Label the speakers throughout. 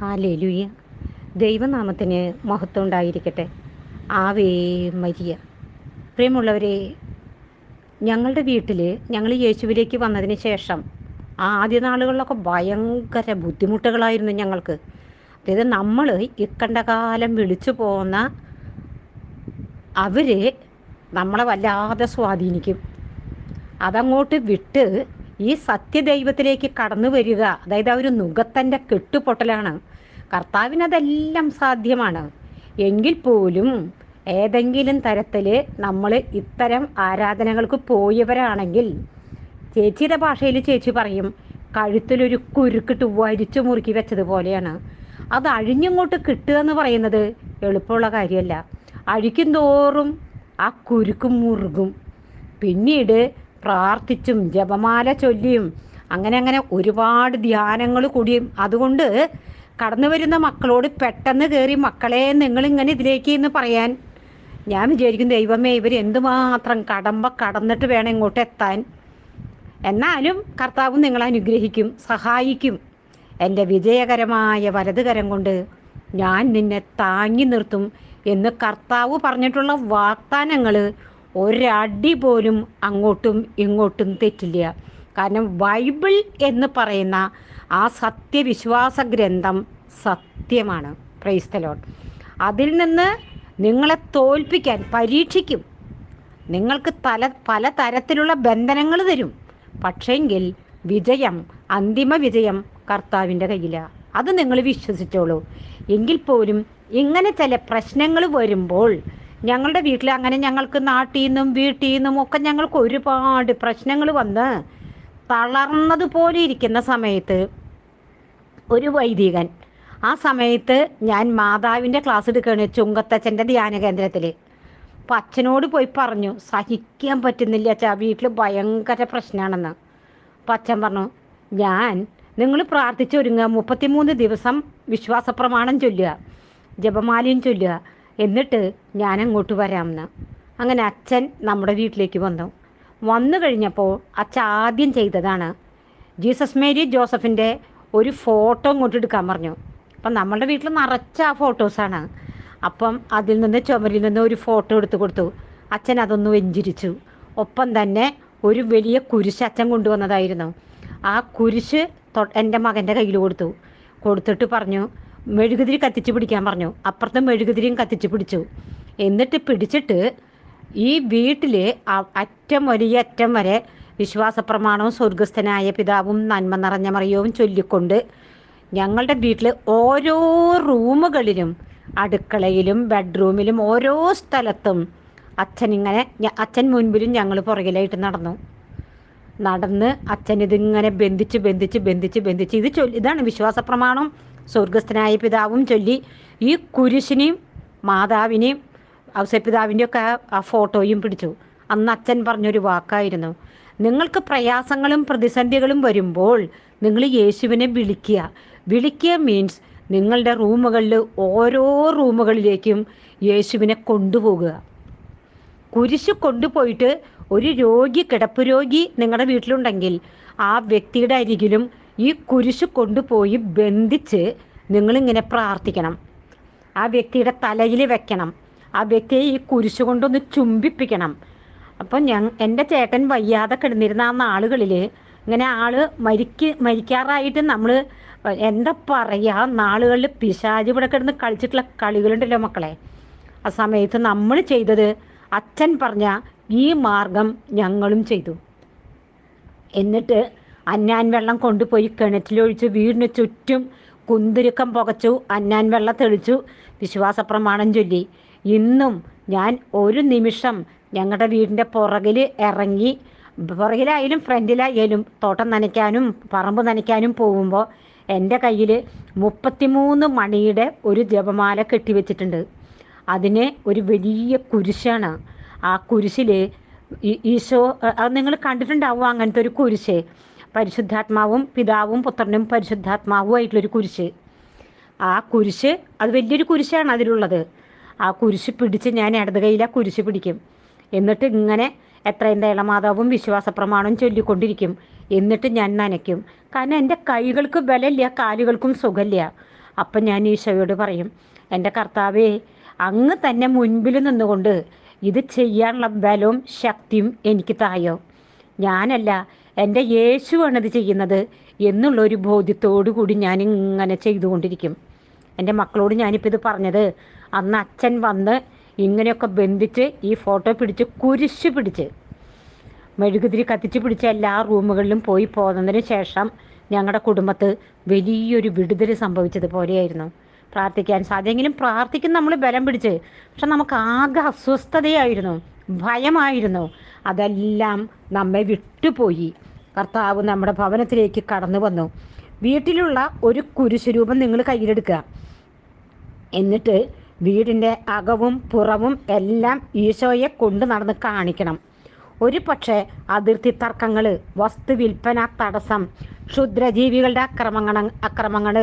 Speaker 1: Hallelujah ദൈവനാമത്തിന് മഹത്വം ഉണ്ടായിരിക്കട്ടെ. ആവേ മരിയ. പ്രിയമുള്ളവരെ ഞങ്ങളുടെ വീട്ടിൽ ഞങ്ങൾ യേശുവിലേക്ക് വന്നതിന് ശേഷം ആദ്യ നാളുകളിലൊക്കെ ഭയങ്കര ബുദ്ധിമുട്ടുകളായിരുന്നു ഞങ്ങൾക്ക്. അതായത് നമ്മൾ ഇക്കണ്ട കാലം വിളിച്ചു പോകുന്ന അവർ നമ്മളെ വല്ലാതെ സ്വാധീനിക്കും. അതങ്ങോട്ട് വിട്ട് ഈ സത്യദൈവത്തിലേക്ക് കടന്നു വരിക അതായത് ആ ഒരു നുഖത്തന്റെ കെട്ടുപൊട്ടലാണ്. കർത്താവിനതെല്ലാം സാധ്യമാണ്. എങ്കിൽ പോലും ഏതെങ്കിലും തരത്തിൽ നമ്മൾ ഇത്തരം ആരാധനകൾക്ക് പോയവരാണെങ്കിൽ ചേച്ചിയുടെ ഭാഷയിൽ ചേച്ചി പറയും കഴുത്തിലൊരു കുരുക്കിട്ട് വരിച്ചു മുറുക്കി വെച്ചതുപോലെയാണ് അത് അഴിഞ്ഞങ്ങോട്ട് കിട്ടുക എന്ന് പറയുന്നത് എളുപ്പമുള്ള കാര്യമല്ല. അഴിക്കും തോറും ആ കുരുക്ക് മുറുകും. പിന്നീട് പ്രാർത്ഥിച്ചും ജപമാല ചൊല്ലിയും അങ്ങനെ അങ്ങനെ ഒരുപാട് ധ്യാനങ്ങൾ കൂടിയും. അതുകൊണ്ട് കടന്നു വരുന്ന മക്കളോട് പെട്ടെന്ന് കയറി മക്കളെ നിങ്ങളിങ്ങനെ ഇതിലേക്ക് എന്ന് പറയാൻ. ഞാൻ വിചാരിക്കും ദൈവമേ ഇവർ എന്തുമാത്രം കടമ്പ കടന്നിട്ട് വേണം ഇങ്ങോട്ട് എത്താൻ. എന്നാലും കർത്താവ് നിങ്ങളെ അനുഗ്രഹിക്കും സഹായിക്കും. എന്റെ വിജയകരമായ വലതുകരം കൊണ്ട് ഞാൻ നിന്നെ താങ്ങി നിർത്തും എന്ന് കർത്താവ് പറഞ്ഞിട്ടുള്ള വാഗ്ദാനങ്ങൾ ഒരടി പോലും അങ്ങോട്ടും ഇങ്ങോട്ടും തെറ്റില്ല. കാരണം ബൈബിൾ എന്ന് പറയുന്ന ആ സത്യവിശ്വാസ ഗ്രന്ഥം സത്യമാണ്. ക്രൈസ്തലോൺ അതിൽ നിന്ന് നിങ്ങളെ തോൽപ്പിക്കാൻ പരീക്ഷിക്കും. നിങ്ങൾക്ക് തല പല തരത്തിലുള്ള ബന്ധനങ്ങൾ തരും. പക്ഷേങ്കിൽ വിജയം അന്തിമ വിജയം കർത്താവിന്റെ കയ്യിലാണ് അത് നിങ്ങൾ വിശ്വസിച്ചോളൂ. എങ്കിൽ പോലും ഇങ്ങനെ ചില പ്രശ്നങ്ങൾ വരുമ്പോൾ ഞങ്ങളുടെ വീട്ടിൽ അങ്ങനെ ഞങ്ങൾക്ക് നാട്ടിൽ നിന്നും വീട്ടിൽ നിന്നും ഒക്കെ ഞങ്ങൾക്ക് ഒരുപാട് പ്രശ്നങ്ങൾ വന്ന് തളർന്നതുപോലെ ഇരിക്കുന്ന സമയത്ത് ഒരു വൈദികൻ. ആ സമയത്ത് ഞാൻ മാതാവിന്റെ ക്ലാസ് എടുക്കുകയാണ് ചുങ്കത്തച്ഛന്റെ ധ്യാന കേന്ദ്രത്തിൽ അപ്പം അച്ഛനോട് പോയി പറഞ്ഞു സഹിക്കാൻ പറ്റുന്നില്ല അച്ഛാ വീട്ടിൽ ഭയങ്കര പ്രശ്നമാണെന്ന് അപ്പം അച്ഛൻ പറഞ്ഞു ഞാൻ നിങ്ങൾ പ്രാർത്ഥിച്ചൊരുങ്ങുക മുപ്പത്തിമൂന്ന് ദിവസം വിശ്വാസ പ്രമാണം ചൊല്ലുക ജപമാലയും ചൊല്ലുക എന്നിട്ട് ഞാൻ അങ്ങോട്ട് വരാമെന്ന്. അങ്ങനെ അച്ഛൻ നമ്മുടെ വീട്ടിലേക്ക് വന്നു. വന്നു കഴിഞ്ഞപ്പോൾ അച്ഛൻ ആദ്യം ചെയ്തതാണ് ജീസസ് മേരി ജോസഫിന്റെ ഒരു ഫോട്ടോ ഇങ്ങോട്ട് എടുക്കാൻ പറഞ്ഞു. അപ്പം നമ്മളുടെ വീട്ടിൽ നിറച്ച ആ ഫോട്ടോസാണ് അപ്പം അതിൽ നിന്ന് ചുമരിൽ നിന്ന് ഒരു ഫോട്ടോ എടുത്തു കൊടുത്തു. അച്ഛൻ അതൊന്ന് വെഞ്ചിരിച്ചു. ഒപ്പം തന്നെ ഒരു വലിയ കുരിശ് അച്ഛൻ കൊണ്ടുവന്നതായിരുന്നു. ആ കുരിശ് എന്റെ മകന്റെ കയ്യിൽ കൊടുത്തു. കൊടുത്തിട്ട് പറഞ്ഞു മെഴുകുതിരി കത്തിച്ച് പിടിക്കാൻ പറഞ്ഞു. അപ്പുറത്തെ മെഴുകുതിരിയും കത്തിച്ച് പിടിച്ചു. എന്നിട്ട് പിടിച്ചിട്ട് ഈ വീട്ടിൽ അറ്റം വലിയ അറ്റം വരെ വിശ്വാസപ്രമാണവും സ്വർഗസ്ഥനായ പിതാവും നന്മ നിറഞ്ഞ മറിയവും ചൊല്ലിക്കൊണ്ട് ഞങ്ങളുടെ വീട്ടിൽ ഓരോ റൂമുകളിലും അടുക്കളയിലും ബെഡ്റൂമിലും ഓരോ സ്ഥലത്തും അച്ഛൻ ഇങ്ങനെ അച്ഛൻ മുൻപിലും ഞങ്ങൾ പുറകിലായിട്ട് നടന്നു. നടന്ന് അച്ഛൻ ഇതിങ്ങനെ ബന്ധിച്ച് ബന്ധിച്ച് ബന്ധിച്ച് ബന്ധിച്ച് ഇത് ചൊല്ലി ഇതാണ് വിശ്വാസ പ്രമാണം സ്വർഗസ്ഥനായ പിതാവും ചൊല്ലി ഈ കുരിശിനെയും മാതാവിനെയും ഔസപിതാവിന്റെ ഒക്കെ ആ ഫോട്ടോയും പിടിച്ചു. അന്ന് അച്ഛൻ പറഞ്ഞൊരു വാക്കായിരുന്നു. നിങ്ങൾക്ക് പ്രയാസങ്ങളും പ്രതിസന്ധികളും വരുമ്പോൾ നിങ്ങൾ യേശുവിനെ വിളിക്കുക. വിളിക്കുക മീൻസ് നിങ്ങളുടെ റൂമുകളിൽ ഓരോ റൂമുകളിലേക്കും യേശുവിനെ കൊണ്ടുപോകുക. കുരിശ് കൊണ്ടുപോയിട്ട് ഒരു രോഗി കിടപ്പ് രോഗി നിങ്ങളുടെ വീട്ടിലുണ്ടെങ്കിൽ ആ വ്യക്തിയുടെ അരികിലും ഈ കുരിശ് കൊണ്ടുപോയി ബന്ധിച്ച് നിങ്ങളിങ്ങനെ പ്രാർത്ഥിക്കണം. ആ വ്യക്തിയുടെ തലയിൽ വെക്കണം. ആ വ്യക്തിയെ ഈ കുരിശ് കൊണ്ടൊന്ന് ചുംബിപ്പിക്കണം. അപ്പം ഞ എന്റെ ചേട്ടൻ വയ്യാതെ കിടന്നിരുന്ന ആ നാളുകളിൽ ഇങ്ങനെ ആൾ മരിക്ക് മരിക്കാറായിട്ട് നമ്മൾ എന്താ പറയുക നാളുകളിൽ പിശാജ് ഇവിടെ കിടന്ന് കളിച്ചിട്ടുള്ള കളികളുണ്ടല്ലോ മക്കളെ. ആ സമയത്ത് നമ്മൾ ചെയ്തത് അച്ഛൻ പറഞ്ഞ ഈ മാർഗം ഞങ്ങളും ചെയ്തു. എന്നിട്ട് അന്നാൻ വെള്ളം കൊണ്ടുപോയി കിണറ്റിലൊഴിച്ചു വീടിന് ചുറ്റും കുന്തിരുക്കം പുകച്ചു അന്നാൻ വെള്ളം തെളിച്ചു. വിശ്വാസ പ്രമാണം ചൊല്ലി. ഇന്നും ഞാൻ ഒരു നിമിഷം ഞങ്ങളുടെ വീടിന്റെ പുറകിൽ ഇറങ്ങി പുറകിലായാലും ഫ്രണ്ടിലായാലും തോട്ടം നനയ്ക്കാനും പറമ്പ് നനയ്ക്കാനും പോകുമ്പോൾ എന്റെ കയ്യിൽ മുപ്പത്തിമൂന്ന് മണിയുടെ ഒരു ജപമാല കെട്ടിവെച്ചിട്ടുണ്ട് അതിന് ഒരു വലിയ കുരിശാണ്. ആ കുരിശിൽ ഈശോ അത് നിങ്ങൾ കണ്ടിട്ടുണ്ടാവും അങ്ങനത്തെ ഒരു കുരിശ്? പരിശുദ്ധാത്മാവും പിതാവും പുത്രനും പരിശുദ്ധാത്മാവും ആയിട്ടുള്ളൊരു കുരിശ്. ആ കുരിശ് അത് വലിയൊരു കുരിശാണ് അതിലുള്ളത്. ആ കുരിശ് പിടിച്ച് ഞാൻ ഇടത് കയ്യിൽ ആ കുരിശ് പിടിക്കും. എന്നിട്ട് ഇങ്ങനെ എത്രയും തേളമാതാവും വിശ്വാസ പ്രമാണവും ചൊല്ലിക്കൊണ്ടിരിക്കും. എന്നിട്ട് ഞാൻ നനയ്ക്കും. കാരണം എന്റെ കൈകൾക്ക് ബലമില്ല കാലുകൾക്കും സുഖമില്ല. അപ്പം ഞാൻ ഈശോയോട് പറയും എന്റെ കർത്താവേ അങ്ങ് തന്നെ മുൻപിൽ നിന്നുകൊണ്ട് ഇത് ചെയ്യാനുള്ള ബലവും ശക്തിയും എനിക്ക് തായോ. ഞാനല്ല എന്റെ യേശുവാണ് ഇത് ചെയ്യുന്നത് എന്നുള്ളൊരു ബോധ്യത്തോടു കൂടി ഞാൻ ഇങ്ങനെ ചെയ്തുകൊണ്ടിരിക്കും. എന്റെ മക്കളോട് ഞാനിപ്പോൾ ഇത് പറഞ്ഞത്. അന്ന് അച്ഛൻ വന്ന് ഇങ്ങനെയൊക്കെ ബന്ധിച്ച് ഈ ഫോട്ടോ പിടിച്ച് കുരിശ് പിടിച്ച് മെഴുകുതിരി കത്തിച്ച് പിടിച്ച എല്ലാ റൂമുകളിലും പോയി പോന്നതിന് ശേഷം ഞങ്ങളുടെ കുടുംബത്ത് വലിയൊരു വിടുതൽ സംഭവിച്ചതുപോലെയായിരുന്നു. പ്രാർത്ഥിക്കാൻ സാധ്യമെങ്കിലും പ്രാർത്ഥിക്കും നമ്മൾ ബലം പിടിച്ച്. പക്ഷെ നമുക്ക് ആകെ അസ്വസ്ഥതയായിരുന്നു. ഭയമായിരുന്നു. അതെല്ലാം നമ്മെ വിട്ടുപോയി. കർത്താവ് നമ്മുടെ ഭവനത്തിലേക്ക് കടന്നു വന്നു. വീട്ടിലുള്ള ഒരു കുരിശുരൂപം നിങ്ങൾ കയ്യിലെടുക്കുക. എന്നിട്ട് വീടിന്റെ അകവും പുറവും എല്ലാം ഈശോയെ കൊണ്ട് നടന്ന് കാണിക്കണം. ഒരു പക്ഷേ അതിർത്തി തർക്കങ്ങൾ വസ്തു വിൽപ്പന തടസ്സം ക്ഷുദ്രജീവികളുടെ അക്രമങ്ങൾ അക്രമങ്ങൾ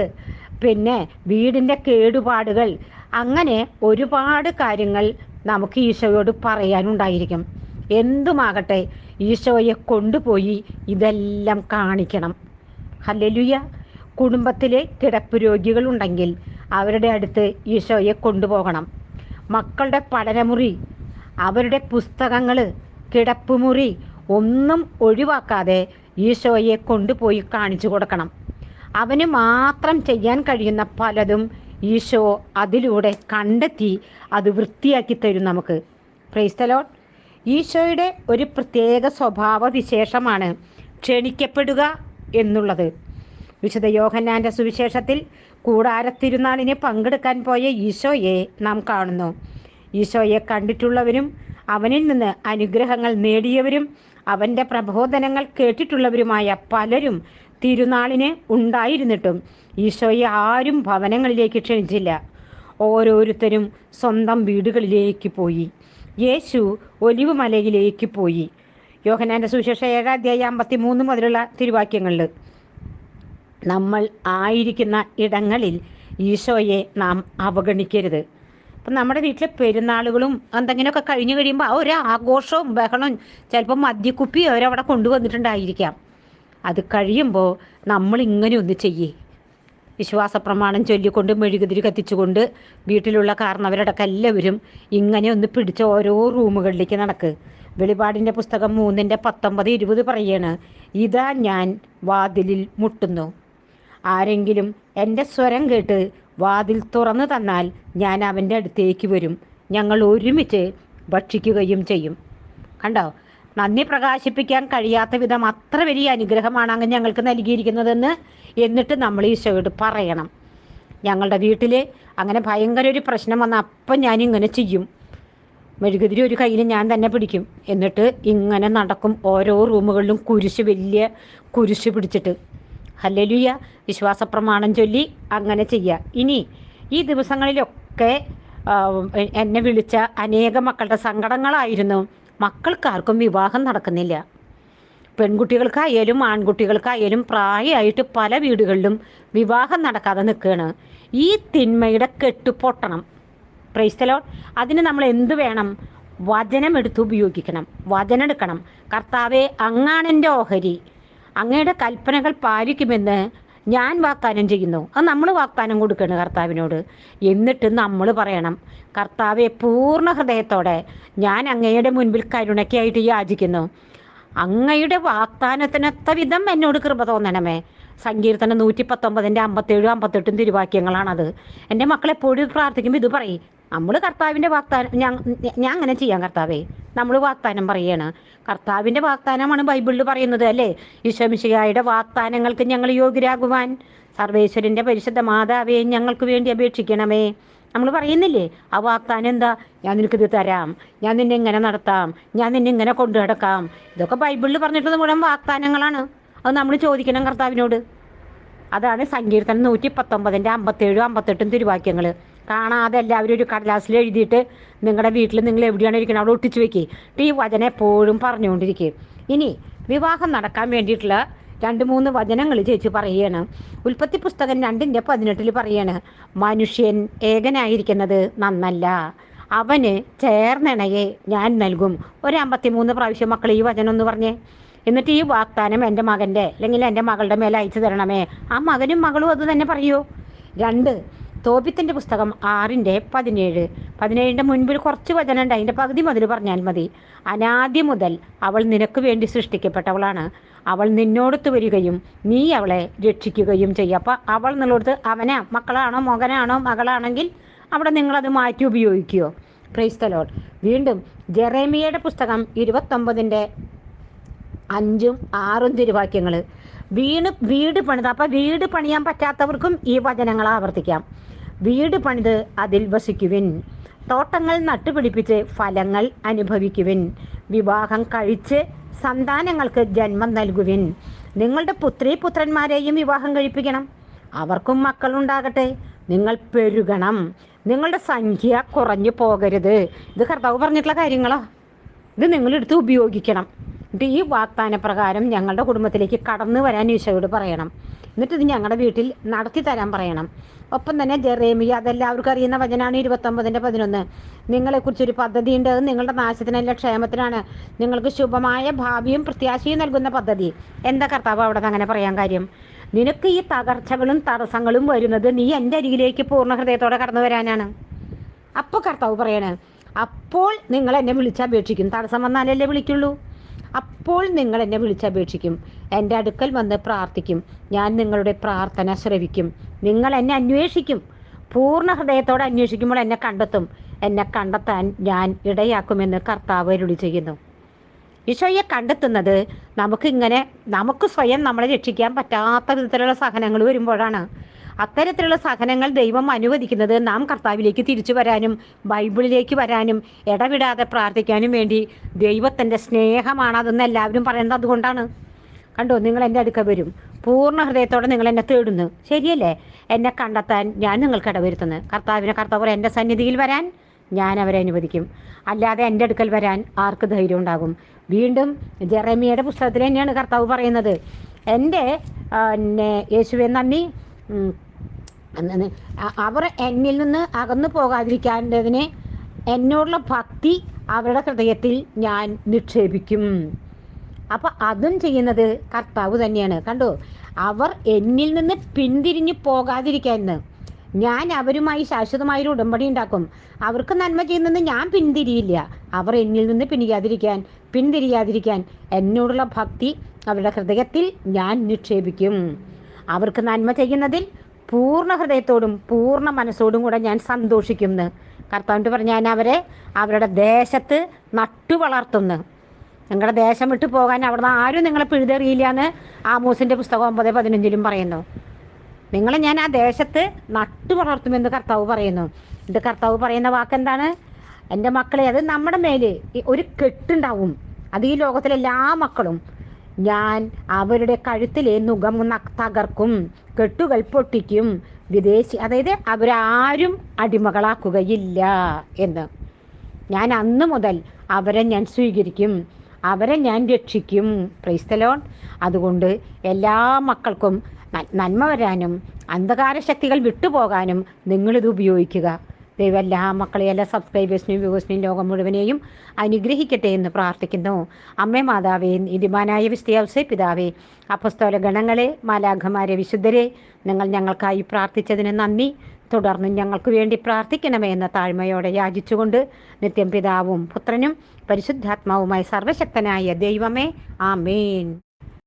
Speaker 1: പിന്നെ വീടിന്റെ കേടുപാടുകൾ അങ്ങനെ ഒരുപാട് കാര്യങ്ങൾ നമുക്ക് ഈശോയോട് പറയാനുണ്ടായിരിക്കും. എന്തുമാകട്ടെ ഈശോയെ കൊണ്ടുപോയി ഇതെല്ലാം കാണിക്കണം. ഹല്ലേലൂയ. കുടുംബത്തിലെ കിടപ്പ് രോഗികളുണ്ടെങ്കിൽ അവരുടെ അടുത്ത് ഈശോയെ കൊണ്ടുപോകണം. മക്കളുടെ പഠനമുറി അവരുടെ പുസ്തകങ്ങൾ കിടപ്പുമുറി ഒന്നും ഒഴിവാക്കാതെ ഈശോയെ കൊണ്ടുപോയി കാണിച്ചു കൊടുക്കണം. അവന് മാത്രം ചെയ്യാൻ കഴിയുന്ന പലതും ഈശോ അതിലൂടെ കണ്ടെത്തി അത് വൃത്തിയാക്കി തരും നമുക്ക്. പ്രൈസ്തലോൺ ഈശോയുടെ ഒരു പ്രത്യേക സ്വഭാവ വിശേഷമാണ് ക്ഷണിക്കപ്പെടുക എന്നുള്ളത്. വിശുദ്ധ യോഹന്നാന്റെ സുവിശേഷത്തിൽ കൂടാരത്തിരുന്നാളിന് പങ്കെടുക്കാൻ പോയ ഈശോയെ നാം കാണുന്നു. ഈശോയെ കണ്ടിട്ടുള്ളവരും അവനിൽ നിന്ന് അനുഗ്രഹങ്ങൾ നേടിയവരും അവന്റെ പ്രബോധനങ്ങൾ കേട്ടിട്ടുള്ളവരുമായ പലരും തിരുനാളിന് ഉണ്ടായിരുന്നിട്ടും ഈശോയെ ആരും ഭവനങ്ങളിലേക്ക് ക്ഷണിച്ചില്ല. ഓരോരുത്തരും സ്വന്തം വീടുകളിലേക്ക് പോയി. യേശു ഒലിവ് മലയിലേക്ക് പോയി. യോഹനാന്റെ സുവിശേഷം ഏഴാധ്യായ അമ്പത്തി മൂന്ന് മുതലുള്ള തിരുവാക്യങ്ങളിൽ നമ്മൾ ആയിരിക്കുന്ന ഇടങ്ങളിൽ ഈശോയെ നാം അവഗണിക്കരുത്. അപ്പം നമ്മുടെ വീട്ടിലെ പെരുന്നാളുകളും എന്തെങ്കിലുമൊക്കെ കഴിഞ്ഞു കഴിയുമ്പോൾ ആ ഒരു ആഘോഷവും ബഹളവും ചിലപ്പോൾ മദ്യക്കുപ്പി അവരവിടെ കൊണ്ടുവന്നിട്ടുണ്ടായിരിക്കാം. അത് കഴിയുമ്പോൾ നമ്മൾ ഇങ്ങനെ ഒന്ന് ചെയ്യേ. വിശ്വാസ പ്രമാണം ചൊല്ലിക്കൊണ്ട് മെഴുകുതിരി കത്തിച്ചുകൊണ്ട് വീട്ടിലുള്ള കാരണവരടക്കം എല്ലാവരും ഇങ്ങനെ ഒന്ന് പിടിച്ച ഓരോ റൂമുകളിലേക്ക് നടക്ക്. വെളിപാടിന്റെ പുസ്തകം മൂന്നിന്റെ പത്തൊമ്പത് ഇരുപത് പറയാണ് ഇതാ ഞാൻ വാതിലിൽ മുട്ടുന്നു. ആരെങ്കിലും എന്റെ സ്വരം കേട്ട് വാതിൽ തുറന്നു തന്നാൽ ഞാൻ അവന്റെ അടുത്തേക്ക് വരും. ഞങ്ങൾ ഒരുമിച്ച് ഭക്ഷിക്കുകയും ചെയ്യും. കണ്ടോ? നന്ദി പ്രകാശിപ്പിക്കാൻ കഴിയാത്ത വിധം അത്ര വലിയ അനുഗ്രഹമാണ് അങ്ങ് ഞങ്ങൾക്ക് നൽകിയിരിക്കുന്നതെന്ന് എന്നിട്ട് നമ്മൾ ഈശോയോട് പറയണം. ഞങ്ങളുടെ വീട്ടിൽ അങ്ങനെ ഭയങ്കര ഒരു പ്രശ്നം വന്ന അപ്പം ഞാൻ ഇങ്ങനെ ചെയ്യും. മെഴുകുതിരി ഒരു കയ്യിൽ ഞാൻ തന്നെ പിടിക്കും. എന്നിട്ട് ഇങ്ങനെ നടക്കും ഓരോ റൂമുകളിലും കുരിശ് വലിയ കുരിശ് പിടിച്ചിട്ട്. ഹല്ലലുയ വിശ്വാസ പ്രമാണം ചൊല്ലി അങ്ങനെ ചെയ്യുക ഇനി ഈ ദിവസങ്ങളിലൊക്കെ എന്നെ വിളിച്ച അനേക മക്കളുടെ സങ്കടങ്ങളായിരുന്നു. മക്കൾക്കാർക്കും വിവാഹം നടക്കുന്നില്ല. പെൺകുട്ടികൾക്കായാലും ആൺകുട്ടികൾക്കായാലും പ്രായമായിട്ട് പല വീടുകളിലും വിവാഹം നടക്കാതെ നിൽക്കുകയാണ്. ഈ തിന്മയുടെ കെട്ട് പൊട്ടണം പ്രൈസ്തലോ അതിന് നമ്മൾ എന്ത് വേണം? വചനം എടുത്ത് ഉപയോഗിക്കണം. വചനം എടുക്കണം കർത്താവെ അങ്ങാണെന്റെ ഓഹരി. അങ്ങയുടെ കൽപ്പനകൾ പാലിക്കുമെന്ന് ഞാൻ വാഗ്ദാനം ചെയ്യുന്നു. അത് നമ്മൾ വാഗ്ദാനം കൊടുക്കണം കർത്താവിനോട്. എന്നിട്ട് നമ്മൾ പറയണം കർത്താവെ പൂർണ ഹൃദയത്തോടെ ഞാൻ അങ്ങയുടെ മുൻപിൽ കരുണയ്ക്കായിട്ട് യാചിക്കുന്നു. അങ്ങയുടെ വാഗ്ദാനത്തിനൊത്ത വിധം എന്നോട് കൃപ തോന്നണമേ. സങ്കീർത്തനം നൂറ്റി പത്തൊമ്പതിന്റെ അമ്പത്തേഴും അമ്പത്തെട്ടും തിരുവാക്യങ്ങളാണത്. എന്റെ മക്കളെപ്പോഴും പ്രാർത്ഥിക്കുമ്പോൾ ഇത് പറയും നമ്മൾ കർത്താവിന്റെ വാഗ്ദാനം ഞാൻ ഞാൻ അങ്ങനെ ചെയ്യാം കർത്താവേ. നമ്മൾ വാഗ്ദാനം പറയാണ്. കർത്താവിന്റെ വാഗ്ദാനമാണ് ബൈബിളിൽ പറയുന്നത് അല്ലേ? ഈശോമിശിഹായുടെ വാഗ്ദാനങ്ങൾക്ക് ഞങ്ങൾ യോഗ്യരാകുവാൻ സർവേശ്വരന്റെ പരിശുദ്ധ മാതാവേ ഞങ്ങൾക്ക് വേണ്ടി അപേക്ഷിക്കണമേ. നമ്മൾ പറയുന്നില്ലേ ആ വാഗ്ദാനം എന്താ? ഞാൻ നിനക്കിത് തരാം ഞാൻ നിന്നെ ഇങ്ങനെ നടത്താം ഞാൻ നിന്നെ ഇങ്ങനെ കൊണ്ടു നടക്കാം. ഇതൊക്കെ ബൈബിളിൽ പറഞ്ഞിട്ടുള്ള മുഴുവൻ വാഗ്ദാനങ്ങളാണ്. അത് നമ്മൾ ചോദിക്കണം കർത്താവിനോട്. അതാണ് സങ്കീർത്തനം നൂറ്റി പത്തൊമ്പതിന്റെ അമ്പത്തേഴും അമ്പത്തെട്ടും തിരുവാക്യങ്ങൾ കാണാതെ എല്ലാവരും ഒരു കടലാസിൽ എഴുതിയിട്ട് നിങ്ങളുടെ വീട്ടിൽ നിങ്ങൾ എവിടെയാണ് ഇരിക്കുന്നത് അവിടെ ഒട്ടിച്ചു വെക്കുക ഈ വചന എപ്പോഴും പറഞ്ഞുകൊണ്ടിരിക്കുക ഇനി വിവാഹം നടക്കാൻ വേണ്ടിയിട്ടുള്ള രണ്ട് മൂന്ന് വചനങ്ങൾ ചേച്ചി പറയുകയാണ്. ഉൽപ്പത്തി പുസ്തകം രണ്ടിന്റെ പതിനെട്ടിൽ പറയാണ് മനുഷ്യൻ ഏകനായിരിക്കുന്നത് നന്നല്ല. അവന് ചേർന്നിണയെ ഞാൻ നൽകും. ഒരു അമ്പത്തിമൂന്ന് പ്രാവശ്യം മക്കൾ ഈ വചനം ഒന്ന് പറഞ്ഞേ. എന്നിട്ട് ഈ വാഗ്ദാനം എന്റെ മകന്റെ അല്ലെങ്കിൽ എന്റെ മകളുടെ മേലെ അയച്ചു തരണമേ. ആ മകനും മകളും അത് തന്നെ പറയൂ രണ്ട് തോപിത്തിന്റെ പുസ്തകം ആറിന്റെ പതിനേഴ്. പതിനേഴിന്റെ മുൻപിൽ കുറച്ച് വചനമുണ്ട്. അതിന്റെ പകുതി മുതൽ പറഞ്ഞാൽ മതി. അനാദ്യം മുതൽ അവൾ നിനക്ക് വേണ്ടി സൃഷ്ടിക്കപ്പെട്ടവളാണ്. അവൾ നിന്നോടത്ത് വരികയും നീ അവളെ രക്ഷിക്കുകയും ചെയ്യും. അപ്പം അവൾ എന്നുള്ളടത്ത് അവനാ മക്കളാണോ മകനാണോ മകളാണെങ്കിൽ അവിടെ നിങ്ങളത് മാറ്റി ഉപയോഗിക്കുകയോ പ്രൈസ്തലോൾ വീണ്ടും ജെറേമിയയുടെ പുസ്തകം ഇരുപത്തൊമ്പതിന്റെ അഞ്ചും ആറും തിരുവാക്യങ്ങൾ വീണ് വീട് പണിത് അപ്പം വീട് പണിയാൻ പറ്റാത്തവർക്കും ഈ വചനങ്ങൾ ആവർത്തിക്കാം. വീട് പണിത് അതിൽ വസിക്കുവിൻ. തോട്ടങ്ങൾ നട്ടുപിടിപ്പിച്ച് ഫലങ്ങൾ അനുഭവിക്കുവിൻ. വിവാഹം കഴിച്ച് സന്താനങ്ങൾക്ക് ജന്മം നൽകുവിൻ. നിങ്ങളുടെ പുത്രി പുത്രന്മാരെയും വിവാഹം കഴിപ്പിക്കണം. അവർക്കും മക്കളുണ്ടാകട്ടെ. നിങ്ങൾ പെരുകണം. നിങ്ങളുടെ സംഖ്യ കുറഞ്ഞു പോകരുത്. ഇത് കർത്താവ് പറഞ്ഞിട്ടുള്ള കാര്യങ്ങളോ? ഇത് നിങ്ങളെടുത്ത് ഉപയോഗിക്കണം. ഈ വാഗ്ദാന പ്രകാരം ഞങ്ങളുടെ കുടുംബത്തിലേക്ക് കടന്നു വരാൻ ഈശോയോട് പറയണം. എന്നിട്ട് ഇത് ഞങ്ങളുടെ വീട്ടിൽ നടത്തി തരാൻ പറയണം. ഒപ്പം തന്നെ ജെറേമിയ അതെല്ലാവർക്കും അറിയുന്ന വചനാണ് ഇരുപത്തൊമ്പതിന്റെ പതിനൊന്ന്. നിങ്ങളെക്കുറിച്ചൊരു അത് നിങ്ങളുടെ നാശത്തിനല്ല ക്ഷേമത്തിനാണ്. നിങ്ങൾക്ക് ശുഭമായ ഭാവിയും പ്രത്യാശയും നൽകുന്ന പദ്ധതി. എന്താ കർത്താവ് അവിടെ അങ്ങനെ പറയാൻ കാര്യം? നിനക്ക് ഈ തകർച്ചകളും തടസ്സങ്ങളും വരുന്നത് നീ എന്റെ അരികിലേക്ക് പൂർണ ഹൃദയത്തോടെ കടന്നു വരാനാണ്. അപ്പോൾ കർത്താവ് പറയണേ അപ്പോൾ നിങ്ങൾ എന്നെ വിളിച്ചപേക്ഷിക്കും തടസ്സം വന്നാലല്ലേ വിളിക്കുള്ളൂ. അപ്പോൾ നിങ്ങൾ എന്നെ വിളിച്ചപേക്ഷിക്കും. എന്റെ അടുക്കൽ വന്ന് പ്രാർത്ഥിക്കും. ഞാൻ നിങ്ങളുടെ പ്രാർത്ഥന ശ്രവിക്കും. നിങ്ങൾ എന്നെ അന്വേഷിക്കും. പൂർണ ഹൃദയത്തോടെ അന്വേഷിക്കുമ്പോൾ എന്നെ കണ്ടെത്തും. എന്നെ കണ്ടെത്താൻ ഞാൻ ഇടയാക്കുമെന്ന് കർത്താവ് അരുളി ചെയ്യുന്നു. ഈശോയെ കണ്ടെത്തുന്നത് നമുക്കിങ്ങനെ നമുക്ക് സ്വയം നമ്മളെ രക്ഷിക്കാൻ പറ്റാത്ത വിധത്തിലുള്ള സഹനങ്ങൾ വരുമ്പോഴാണ്. അത്തരത്തിലുള്ള സഹനങ്ങൾ ദൈവം അനുവദിക്കുന്നത് നാം കർത്താവിലേക്ക് തിരിച്ചു വരാനും ബൈബിളിലേക്ക് വരാനും ഇടവിടാതെ പ്രാർത്ഥിക്കാനും വേണ്ടി ദൈവത്തിന്റെ സ്നേഹമാണ് അതെന്ന് എല്ലാവരും പറയുന്നത് അതുകൊണ്ടാണ്. കണ്ടോ നിങ്ങൾ എന്റെ അടുക്ക വരും. പൂർണ ഹൃദയത്തോടെ നിങ്ങൾ എന്നെ തേടുന്നു. ശരിയല്ലേ? എന്നെ കണ്ടെത്താൻ ഞാൻ നിങ്ങൾക്ക് ഇടവരുത്തുന്നു. കർത്താവിനെ കർത്താവ് എന്റെ സന്നിധിയിൽ വരാൻ ഞാൻ അവരെ അനുവദിക്കും. അല്ലാതെ എന്റെ അടുക്കൽ വരാൻ ആർക്ക് ധൈര്യം ഉണ്ടാകും? വീണ്ടും ജെറമിയുടെ പുസ്തകത്തിൽ തന്നെയാണ് കർത്താവ് പറയുന്നത്. എന്റെ പിന്നെ യേശുവെ നന്ദി. അവർ എന്നിൽ നിന്ന് അകന്നു പോകാതിരിക്കേണ്ടതിന് എന്നോടുള്ള ഭക്തി അവരുടെ ഹൃദയത്തിൽ ഞാൻ നിക്ഷേപിക്കും അപ്പം അതും ചെയ്യുന്നത് കർത്താവ് തന്നെയാണ് കണ്ടോ അവർ എന്നിൽ നിന്ന് പിന്തിരിഞ്ഞു പോകാതിരിക്കാൻ ഞാൻ അവരുമായി ശാശ്വതമായൊരു ഉടമ്പടി ഉണ്ടാക്കും അവർക്ക് നന്മ ചെയ്യുന്നത് ഞാൻ പിന്തിരിയില്ല അവർ എന്നിൽ നിന്ന് പിന്തിരിയാതിരിക്കാൻ പിന്തിരിയാതിരിക്കാൻ എന്നോടുള്ള ഭക്തി അവരുടെ ഹൃദയത്തിൽ ഞാൻ നിക്ഷേപിക്കും അവർക്ക് നന്മ ചെയ്യുന്നതിൽ പൂർണ ഹൃദയത്തോടും പൂർണ മനസ്സോടും കൂടെ ഞാൻ സന്തോഷിക്കുന്നു. കർത്താവിന്റെ പറഞ്ഞാൽ ഞാൻ അവരെ അവരുടെ ദേശത്ത് നട്ടു വളർത്തുന്നു. നിങ്ങളുടെ ദേശം വിട്ടു പോകാൻ അവിടുന്ന് ആരും നിങ്ങളെ പിഴുതെറിയില്ല എന്ന് ആമോസിന്റെ പുസ്തകം ഒമ്പത് പതിനഞ്ചിലും പറയുന്നു. നിങ്ങളെ ഞാൻ ആ ദേശത്ത് നട്ടു വളർത്തുമെന്ന് കർത്താവ് പറയുന്നു. ഇത് കർത്താവ് പറയുന്ന വാക്കെന്താണ്? എന്റെ മക്കളെ അത് നമ്മുടെ മേൽ ഒരു കെട്ടുണ്ടാവും. അത് ഈ ലോകത്തിലെ എല്ലാ മക്കളും ഞാൻ അവരുടെ കഴുത്തിലെ നുഖം തകർക്കും കെട്ടുകൾ പൊട്ടിക്കും. വിദേശി അതായത് അവരാരും അടിമകളാക്കുകയില്ല എന്ന്. ഞാൻ അന്ന് മുതൽ അവരെ ഞാൻ സ്വീകരിക്കും അവരെ ഞാൻ രക്ഷിക്കും. പ്രൈസ്തലോൺ അതുകൊണ്ട് എല്ലാ മക്കൾക്കും നന്മ വരാനും അന്ധകാര ശക്തികൾ വിട്ടുപോകാനും നിങ്ങളിത് ഉപയോഗിക്കുക. ദൈവം എല്ലാ മക്കളെയും എല്ലാ സബ്സ്ക്രൈബേഴ്സിനെയും വ്യൂവേഴ്സിനെയും ലോകം മുഴുവനെയും അനുഗ്രഹിക്കട്ടെ എന്ന് പ്രാർത്ഥിക്കുന്നു. അമ്മേ മാതാവേ ഇതിമാനായ വിസ്തയാവസേ പിതാവേ അപ്പസ്തോല ഗണങ്ങളെ മാലാഖമാരെ വിശുദ്ധരെ നിങ്ങൾ ഞങ്ങൾക്കായി പ്രാർത്ഥിച്ചതിന് നന്ദി. തുടർന്നും ഞങ്ങൾക്ക് വേണ്ടി പ്രാർത്ഥിക്കണമേ എന്ന താഴ്മയോടെ യാചിച്ചുകൊണ്ട് നിത്യം പിതാവും പുത്രനും പരിശുദ്ധാത്മാവുമായി സർവശക്തനായ ദൈവമേ ആമേൻ.